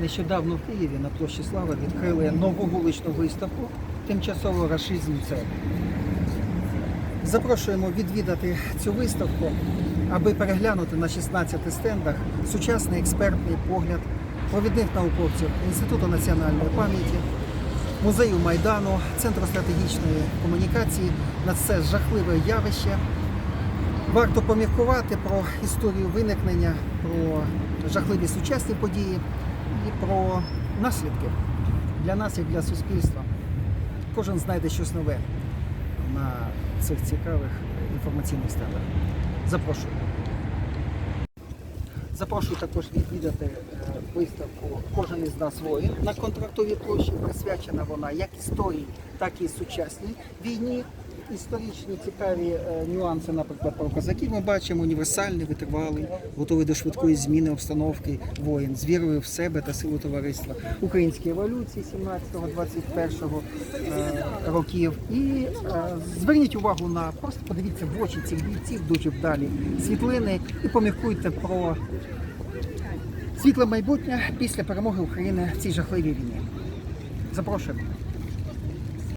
Нещодавно в Києві на площі Слави відкрили нову вуличну виставку Тимчасово рашизм це. Запрошуємо відвідати цю виставку, аби переглянути на 16 стендах сучасний експертний погляд провідних науковців Інституту національної пам'яті, музею Майдану, Центру стратегічної комунікації на це жахливе явище. Варто поміркувати про історію виникнення, про жахливі сучасні події і про наслідки для нас і для суспільства. Кожен знайде щось нове на цих цікавих інформаційних стендах. Запрошую. Запрошую також відвідати е, виставку Кожен із нас воїн на контрактовій площі. Присвячена вона як історії, так і сучасній війні. Історичні цікаві е, нюанси, наприклад, про козаків ми бачимо універсальний, витривалий, готовий до швидкої зміни обстановки воїн з вірою в себе та силу товариства українській революції 17-21 е, років. І е, зверніть увагу на просто подивіться в очі цих бійців дуже вдалі світлини і поміркуйте про світле майбутнє після перемоги України в цій жахливій війні. Запрошуємо.